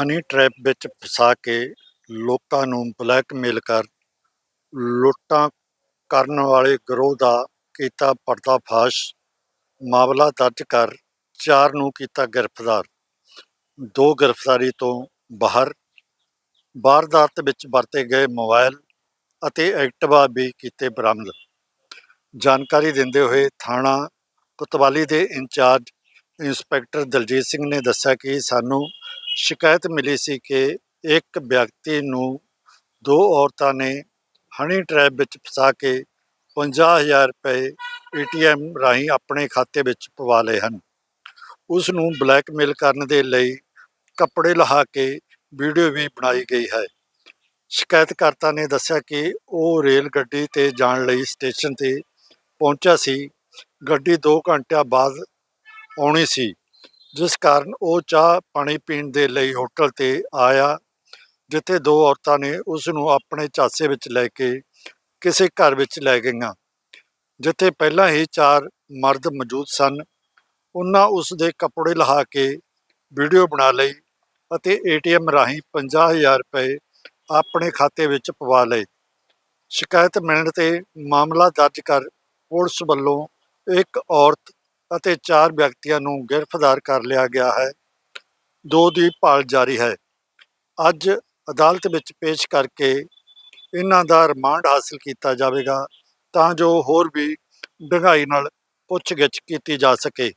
Honey trap ਵਿੱਚ ਫਸਾ ਕੇ ਲੋਕਾਂ ਨੂੰ ਬਲੈਕਮੇਲ ਕਰ, ਲੁੱਟਾਂ ਕਰਨ ਵਾਲੇ ਗਰੋਹ ਦਾ ਕੀਤਾ ਪਰਦਾਫਾਸ਼, ਮਾਮਲਾ ਦਰਜ ਕਰ ਚਾਰ ਨੂੰ ਕੀਤਾ ਗ੍ਰਿਫਤਾਰ। ਦੋ ਗ੍ਰਿਫਤਾਰੀ ਤੋਂ ਬਾਹਰ, ਵਾਰਦਾਤ ਵਿੱਚ ਵਰਤੇ ਗਏ ਮੋਬਾਈਲ ਅਤੇ ਐਕਟਿਵਾ ਵੀ ਕੀਤੇ ਬਰਾਮਦ। ਜਾਣਕਾਰੀ ਦਿੰਦੇ ਹੋਏ ਥਾਣਾ ਕੁਤਵਾਲੀ ਦੇ ਇੰਚਾਰਜ ਇੰਸਪੈਕਟਰ ਦਲਜੀਤ ਸਿੰਘ ਨੇ ਦੱਸਿਆ ਕਿ ਸਾਨੂੰ ਸ਼ਿਕਾਇਤ ਮਿਲੀ ਸੀ ਕਿ ਇੱਕ ਵਿਅਕਤੀ ਨੂੰ ਦੋ ਔਰਤਾਂ ਨੇ ਹਨੀ ਟ੍ਰੈਪ ਵਿੱਚ ਫਸਾ ਕੇ 50000 ਰੁਪਏ ਏਟੀਐਮ ਰਾਹੀਂ ਆਪਣੇ ਖਾਤੇ ਵਿੱਚ ਪਵਾ ਲਏ ਹਨ। ਉਸ ਨੂੰ ਬਲੈਕਮੇਲ ਕਰਨ ਦੇ ਲਈ ਕੱਪੜੇ ਲਹਾ ਕੇ ਵੀਡੀਓ ਵੀ ਬਣਾਈ ਗਈ ਹੈ। ਸ਼ਿਕਾਇਤਕਰਤਾ ਨੇ ਦੱਸਿਆ ਕਿ ਉਹ ਰੇਲ ਗੱਡੀ ਤੇ ਜਾਣ ਲਈ ਸਟੇਸ਼ਨ ਤੇ ਪਹੁੰਚਿਆ ਸੀ। ਗੱਡੀ 2 ਘੰਟਿਆਂ ਬਾਅਦ ਆਉਣੀ ਸੀ। ਜਿਸ ਕਾਰਨ ਉਹ ਚਾਹ ਪਾਣੀ ਪੀਣ ਦੇ ਲਈ ਹੋਟਲ ਤੇ ਆਇਆ, ਜਿੱਥੇ ਦੋ ਔਰਤਾਂ ਨੇ ਉਸ ਨੂੰ ਆਪਣੇ ਝਾਂਸੇ ਵਿੱਚ ਲੈ ਕੇ ਕਿਸੇ ਘਰ ਵਿੱਚ ਲੈ ਗਈਆਂ, ਜਿੱਥੇ ਪਹਿਲਾਂ ਹੀ ਚਾਰ ਮਰਦ ਮੌਜੂਦ ਸਨ। ਉਹਨਾਂ ਉਸ ਦੇ ਕੱਪੜੇ ਲਹਾ ਕੇ ਵੀਡੀਓ ਬਣਾ ਲਈ ਅਤੇ ਏਟੀਐਮ ਰਾਹੀਂ 50000 ਰੁਪਏ ਆਪਣੇ ਖਾਤੇ ਵਿੱਚ ਪਵਾ ਲਏ। ਸ਼ਿਕਾਇਤ ਮਿਲਣ ਤੇ ਮਾਮਲਾ ਦਰਜ ਕਰ ਪੁਲਿਸ ਵੱਲੋਂ ਇੱਕ ਔਰਤ ਅਤੇ ਚਾਰ ਵਿਅਕਤੀਆਂ ਨੂੰ ਗ੍ਰਿਫਤਾਰ ਕਰ ਲਿਆ ਗਿਆ ਹੈ। ਦੋ ਦੀ ਭਾਲ ਜਾਰੀ ਹੈ। ਅੱਜ ਅਦਾਲਤ ਵਿੱਚ ਪੇਸ਼ ਕਰਕੇ ਇਹਨਾਂ ਦਾ ਰਿਮਾਂਡ ਹਾਸਲ ਕੀਤਾ ਜਾਵੇਗਾ ਤਾਂ ਜੋ ਹੋਰ ਵੀ ਡੂੰਘਾਈ ਨਾਲ ਪੁੱਛਗਿੱਛ ਕੀਤੀ ਜਾ ਸਕੇ।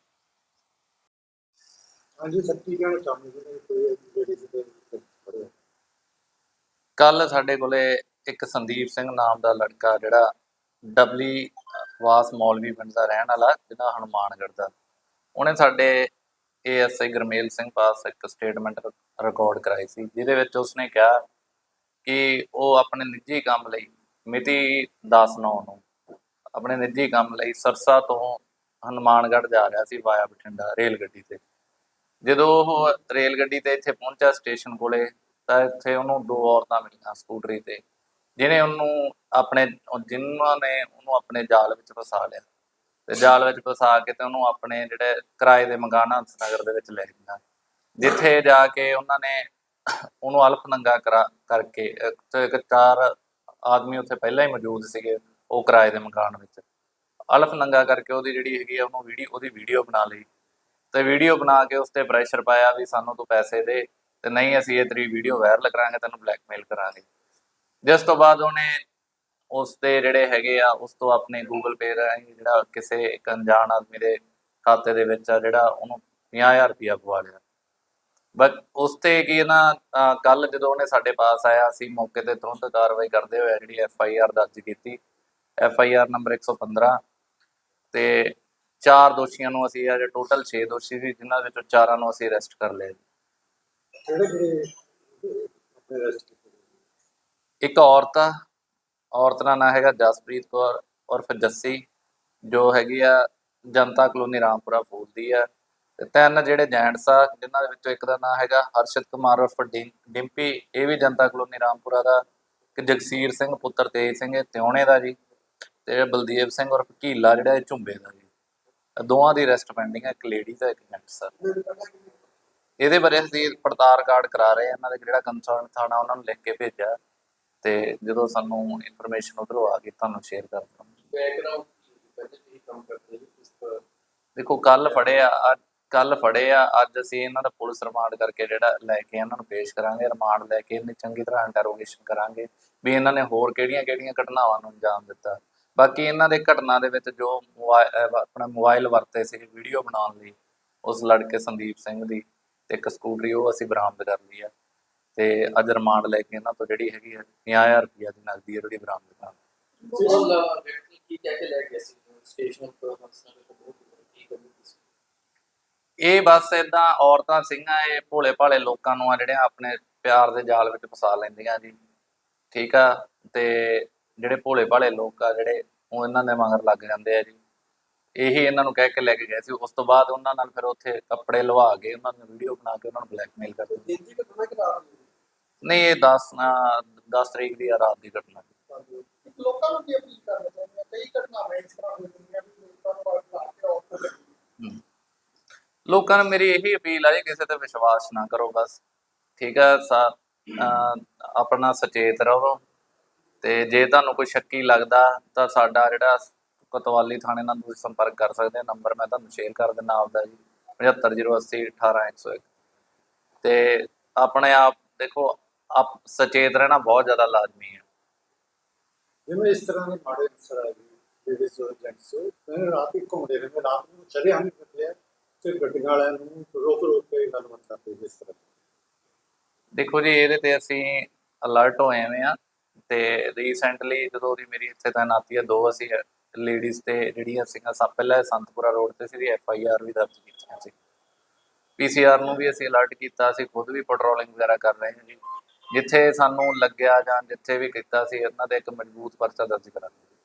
ਹਾਂਜੀ ਕਹਿਣਾ ਚਾਹੁੰਦੇ? ਕੱਲ ਸਾਡੇ ਕੋਲੇ ਇੱਕ ਸੰਦੀਪ ਸਿੰਘ ਨਾਮ ਦਾ ਲੜਕਾ ਜਿਹੜਾ ਡਬਲੀ ਵਾਸ ਮੌਲਵੀ ਪਿੰਡ ਦਾ ਰਹਿਣ ਵਾਲਾ ਜਿਹਦਾ ਹਨੂਮਾਨਗੜ੍ਹ ਦਾ। ਉਹਨੇ ਸਾਡੇ ਏਐਸਆਈ ਗਰਮੇਲ ਸਿੰਘ ਪਾਸ ਇੱਕ ਸਟੇਟਮੈਂਟ ਰਿਕਾਰਡ ਕਰਾਈ ਸੀ, ਜਿਹਦੇ ਵਿੱਚ ਉਸਨੇ ਕਿਹਾ ਕਿ ਉਹ ਆਪਣੇ ਨਿੱਜੀ ਕੰਮ ਲਈ ਮਿਤੀ 10/9 ਨੂੰ ਆਪਣੇ ਨਿੱਜੀ ਕੰਮ ਲਈ ਸਰਸਾ ਤੋਂ ਹਨੂਮਾਨਗੜ੍ਹ ਜਾ ਰਿਹਾ ਸੀ ਵਾਇਆ ਬਠਿੰਡਾ ਰੇਲ ਗੱਡੀ ਤੇ। ਜਦੋਂ ਉਹ ਰੇਲ ਗੱਡੀ ਤੇ ਇੱਥੇ ਪਹੁੰਚਿਆ ਸਟੇਸ਼ਨ ਕੋਲੇ ਤਾਂ ਇੱਥੇ ਉਹਨੂੰ ਦੋ ਔਰਤਾਂ ਮਿਲੀਆਂ ਸਕੂਟਰੀ ਤੇ। ਜਿਹਨੇ ਉਹਨੂੰ ਆਪਣੇ, ਉਹ ਜਿਨ੍ਹਾਂ ਨੇ ਉਹਨੂੰ ਆਪਣੇ ਜਾਲ ਵਿੱਚ ਫਸਾ ਲਿਆ। ਤੇ ਜਾਲ ਵਿੱਚ ਫਸਾ ਕੇ ਤੇ ਉਹਨੂੰ ਆਪਣੇ ਜਿਹੜੇ ਕਿਰਾਏ ਦੇ ਮਕਾਨ ਹੰਸਨਗਰ ਦੇ ਵਿੱਚ ਲੈ ਗਈਆਂ। ਜਿੱਥੇ ਜਾ ਕੇ ਉਹਨਾਂ ਨੇ ਉਹਨੂੰ ਅਲਫ ਨੰਗਾ ਕਰਾ, ਕਰਕੇ ਇੱਕ ਚਾਰ ਆਦਮੀ ਉੱਥੇ ਪਹਿਲਾਂ ਹੀ ਮੌਜੂਦ ਸੀਗੇ ਉਹ ਕਿਰਾਏ ਦੇ ਮਕਾਨ ਵਿੱਚ। ਅਲਫ ਨੰਗਾ ਕਰਕੇ ਉਹਦੀ ਜਿਹੜੀ ਹੈਗੀ ਆ ਉਹਨੂੰ ਵੀਡੀਓ, ਉਹਦੀ ਵੀਡੀਓ ਬਣਾ ਲਈ। ਤੇ ਵੀਡੀਓ ਬਣਾ ਕੇ ਉਸ ਤੇ ਪ੍ਰੈਸ਼ਰ ਪਾਇਆ ਵੀ ਸਾਨੂੰ ਤੂੰ ਪੈਸੇ ਦੇ ਤੇ ਨਹੀਂ ਅਸੀਂ ਇਹ ਤੇਰੀ ਵੀਡੀਓ ਵਾਇਰਲ ਕਰਾਂਗੇ, ਤੈਨੂੰ ਬਲੈਕਮੇਲ ਕਰਾਂਗੇ। ਜਿਸ ਤੋਂ ਬਾਅਦ ਉਹਨੇ ਉਸ ਤੇ ਜਿਹੜੇ ਹੈਗੇ ਆ, ਉਸ ਤੋਂ ਆਪਣੇ ਗੂਗਲ ਪੇ ਰਾਹੀਂ ਜਿਹੜਾ ਕਿਸੇ ਇੱਕ ਅਣਜਾਣ ਆਦਮੀ ਦੇ ਖਾਤੇ ਦੇ ਵਿੱਚ ਆ, ਜਿਹੜਾ ਉਹਨੂੰ 50000 ਰੁਪਇਆ ਪਵਾ ਲਿਆ ਬਟ ਉਸ ਤੇ ਕੀ ਨਾ ਕੱਲ ਜਦੋਂ ਉਹਨੇ ਸਾਡੇ ਪਾਸ ਆਇਆ, ਅਸੀਂ ਮੌਕੇ ਤੇ ਤੁਰੰਤ ਕਾਰਵਾਈ ਕਰਦੇ ਹੋਏ ਜਿਹੜੀ ਐਫ ਆਈ ਆਰ ਦਰਜ ਕੀਤੀ ਐਫ ਆਈ ਆਰ ਨੰਬਰ 115 ਤੇ ਚਾਰ ਦੋਸ਼ੀਆਂ ਨੂੰ ਅਸੀਂ ਅਜੇ ਟੋਟਲ 6 ਦੋਸ਼ੀ ਸੀ, ਜਿਨ੍ਹਾਂ ਵਿੱਚੋਂ ਚਾਰਾਂ ਨੂੰ ਅਸੀਂ ਅਰੈਸਟ ਕਰ ਲਿਆ ਜੀ। ਕਿਹੜੇ ਕਿਹੜੇ ਆਪਣੇ ਇੱਕ ਔਰਤ ਆ, ਔਰਤ ਦਾ ਨਾਂ ਹੈਗਾ ਜਸਪ੍ਰੀਤ ਕੌਰ ਉਰਫ ਜੱਸੀ, ਜੋ ਹੈਗੀ ਆ ਜਨਤਾ ਕਲੋਨੀ ਰਾਮਪੁਰਾ ਫੂਲ ਦੀ ਆ। ਤੇ ਤਿੰਨ ਜਿਹੜੇ ਜੈਂਟਸ ਆ, ਜਿਨ੍ਹਾਂ ਦੇ ਵਿੱਚੋਂ ਇੱਕ ਦਾ ਨਾਂ ਹੈਗਾ ਹਰਸ਼ਿਤ ਕੁਮਾਰ ਉਰਫ ਡਿੰ- ਡਿੰਪੀ, ਇਹ ਵੀ ਜਨਤਾ ਕਲੋਨੀ ਰਾਮਪੁਰਾ ਦਾ, ਇੱਕ ਜਗਸੀਰ ਸਿੰਘ, ਪੁੱਤਰ ਤੇਜ ਸਿੰਘ, ਇਹ ਤਿਉਣੇ ਦਾ ਜੀ, ਤੇ ਬਲਦੇਵ ਸਿੰਘ ਉਰਫ ਘੀਲਾ ਜਿਹੜਾ ਇਹ ਝੁੰਬੇ ਦਾ ਜੀ। ਦੋਵਾਂ ਦੀ ਅਰੈਸਟ ਪੈਂਡਿੰਗ ਹੈ ਇੱਕ ਲੇਡੀ ਦਾ, ਇੱਕ ਜੈਂਟਸ ਆ ਇਹਦੇ ਬਾਰੇ ਅਸੀਂ ਪੜਤਾਲ ਕਾਰਡ ਕਰਾ ਰਹੇ ਹਾਂ ਇਹਨਾਂ ਦੇ ਜਿਹੜਾ ਕੰਸਰਨ ਥਾਣਾ, ਉਹਨਾਂ ਨੂੰ ਲਿਖ ਕੇ ਭੇਜਿਆ। ਤੇ ਜਦੋਂ ਸਾਨੂੰ ਇਨਫੋਰਮੇਸ਼ਨ ਉਧਰੋਂ ਆ ਗਈ ਤੁਹਾਨੂੰ ਸ਼ੇਅਰ ਕਰ ਬੈਕਗ੍ਰਾਉਂਡ ਪਹਿਲੇ ਕੀ ਕੰਮ ਕਰਦੇ ਸੀ? ਇਸ ਪਰ ਦੇਖੋ ਕੱਲ ਫੜੇ ਆ ਕੱਲ ਫੜੇ ਆ ਅੱਜ ਅਸੀਂ ਇਹਨਾਂ ਦਾ ਪੁਲਿਸ ਰਿਮਾਂਡ ਕਰਕੇ ਜਿਹੜਾ ਲੈ ਕੇ ਇਹਨਾਂ ਨੂੰ ਪੇਸ਼ ਕਰਾਂਗੇ ਰਿਮਾਂਡ ਲੈ ਕੇ ਇਹਨੇ ਚੰਗੀ ਤਰ੍ਹਾਂ ਇੰਟਰੋਗੇਸ਼ਨ ਕਰਾਂਗੇ ਵੀ ਇਹਨਾਂ ਨੇ ਹੋਰ ਕਿਹੜੀਆਂ-ਕਿਹੜੀਆਂ ਘਟਨਾਵਾਂ ਨੂੰ ਅੰਜਾਮ ਦਿੱਤਾ। ਬਾਕੀ ਇਹਨਾਂ ਦੇ ਘਟਨਾ ਦੇ ਵਿੱਚ ਜੋ ਆਪਣਾ ਮੋਬਾਈਲ ਵਰਤੇ ਸੀ ਵੀਡੀਓ ਬਣਾਉਣ ਲਈ ਉਸ ਲੜਕੇ ਸੰਦੀਪ ਸਿੰਘ ਦੀ ਤੇ ਇੱਕ ਸਕੂਟਰੀ ਉਹ ਅਸੀਂ ਬਰਾਮਦ ਕਰ ਲਈ ਆ। ਤੇ ਅੱਜ ਰਿਮਾਂਡ ਲੈ ਕੇ ਇਹਨਾਂ ਤੋਂ ਜਿਹੜੀ ਹੈਗੀ ਆ 50000 ਰੁਪਇਆ ਦੀ ਨਕਦੀ ਹੈ ਜਿਹੜੀ ਬਰਾਮਦ ਕਰਾਂਗੇ ਜਿਸ ਵਿਅਕਤੀ ਕੀ ਕਹਿ ਕੇ ਲੈ ਗਿਆ ਸੀ? ਸਟੇਸ਼ਨ ਤੋਂ ਹੰਸਨਾ ਦੇ ਕੋਲ ਕੀ ਕਰਨੀ ਸੀ ਇਹ ਬਸ ਇਦਾਂ ਔਰਤਾਂ ਸਿੰਘਾਂ ਇਹ ਭੋਲੇ ਭਾਲੇ ਲੋਕਾਂ ਨੂੰ ਆ ਜਿਹੜੇ ਆਪਣੇ ਪਿਆਰ ਦੇ ਜਾਲ ਵਿੱਚ ਫਸਾ ਲੈਂਦੀਆਂ ਜੀ। ਠੀਕ ਆ? ਤੇ ਜਿਹੜੇ ਭੋਲੇ ਭਾਲੇ ਲੋਕ ਆ ਜਿਹੜੇ ਉਹ ਇਹਨਾਂ ਦੇ ਮਗਰ ਲੱਗ ਜਾਂਦੇ ਆ ਜੀ। ਇਹੀ ਇਹਨਾਂ ਨੂੰ ਕਹਿ ਕੇ ਲੈ ਕੇ ਗਏ ਸੀ। ਉਸ ਤੋਂ ਬਾਅਦ ਉਹਨਾਂ ਨਾਲ ਫਿਰ ਉੱਥੇ ਕੱਪੜੇ ਲਵਾ ਕੇ ਉਹਨਾਂ ਨੂੰ ਵੀਡੀਓ ਬਣਾ ਕੇ ਉਹਨਾਂ ਨੂੰ ਬਲੈਕਮੇਲ ਕਰਦੇ ਨਹੀਂ ਇਹ 10 10 ਤਰੀਕ ਦੀ ਆ ਰਾਤ ਦੀ ਘਟਨਾ। ਲੋਕਾਂ ਨੂੰ ਕੀ ਅਪੀਲ ਕਰਨਾ ਚਾਹੁੰਦੇ? ਆ ਕਈ ਘਟਨਾਵਾਂ ਇਸ ਤਰ੍ਹਾਂ ਹੋਈਆਂ ਵੀ ਲੋਕਾਂ ਨੂੰ ਬਾਹਰ ਲਾ ਕੇ ਆਫ ਕਰ ਹਮ। ਲੋਕਾਂ ਨੂੰ ਮੇਰੀ ਇਹੀ ਅਪੀਲ ਆ ਜੀ ਕਿਸੇ ਤੇ ਵਿਸ਼ਵਾਸ ਨਾ ਕਰੋ ਬਸ। ਠੀਕ ਆ ਸਾ- ਆਪਣਾ ਸੁਚੇਤ ਰਹੋ। ਤੇ ਜੇ ਤੁਹਾਨੂੰ ਕੋਈ ਸ਼ੱਕੀ ਲੱਗਦਾ ਤਾਂ ਸਾਡਾ ਜਿਹੜਾ ਕੋਤਵਾਲੀ ਥਾਣੇ ਨਾਲ ਤੁਸੀਂ ਸੰਪਰਕ ਕਰ ਸਕਦੇ ਹੋ। ਨੰਬਰ ਮੈਂ ਤੁਹਾਨੂੰ ਸ਼ੇਅਰ ਕਰ ਦਿੰਦਾ ਆਪਦਾ ਜੀ। 75080 18101 ਤੇ ਆਪਣੇ ਆਪ ਦੇਖੋ ਆਪ ਸੁਚੇਤ ਰਹਿਣਾ ਬਹੁਤ ਜ਼ਿਆਦਾ ਲਾਜ਼ਮੀ ਹੈ। ਜਿਵੇਂ ਇਸ ਤਰ੍ਹਾਂ ਦੇ ਮਾੜੇ ਅਨਸਰ ਆ ਜੀ ਲੇਡੀਜ਼ ਹੋ ਜੈਂਟਸ ਮੈਂ ਰਾਤ ਹੀ ਘੁੰਮਦੇ ਰਹਿੰਦੇ ਰਾਤ ਨੂੰ ਚਲੇ ਆਣੇ ਫਿਰਦੇ ਆ ਤੇ ਗੱਡੀਆਂ ਵਾਲਿਆਂ ਨੂੰ ਰੋਕ ਰੋਕ ਕੇ ਗੱਲਬਾਤ ਕਰਦੇ ਜਿਸ ਤਰ੍ਹਾਂ। ਦੇਖੋ ਜੀ ਇਹਦੇ ਤੇ ਅਸੀਂ ਅਲਰਟ ਹੋਏ ਹੋਏ ਆ ਤੇ ਰੀਸੈਂਟਲੀ ਜਦੋਂ ਦੀ ਮੇਰੀ ਇੱਥੇ ਤਾਇਨਾਤੀ ਹੈ ਦੋ ਅਸੀਂ ਲੇਡੀਜ਼ ਤੇ ਜਿਹੜੀਆਂ ਸੀਗੀਆਂ ਸਭ ਪਹਿਲਾਂ ਸੰਤਪੁਰਾ ਰੋਡ ਤੇ ਸੀ ਐਫ ਆਈ ਆਰ ਵੀ ਦਰਜ ਕੀਤੀਆਂ ਸੀ। ਪੀਸੀਆਰ ਨੂੰ ਵੀ ਅਸੀਂ ਅਲਰਟ ਕੀਤਾ ਅਸੀਂ ਖੁਦ ਵੀ ਪੈਟਰੋਲਿੰਗ ਵਗੈਰਾ ਕਰ ਰਹੇ ਹਾਂ ਜੀ। ਜਿੱਥੇ ਸਾਨੂੰ ਲੱਗਿਆ ਜਾਂ ਜਿੱਥੇ ਵੀ ਕੀਤਾ ਸੀ, ਇਹਨਾਂ ਦੇ ਇੱਕ ਮਜ਼ਬੂਤ ਪਰਚਾ ਦਰਜ ਕਰਾਂਗੇ।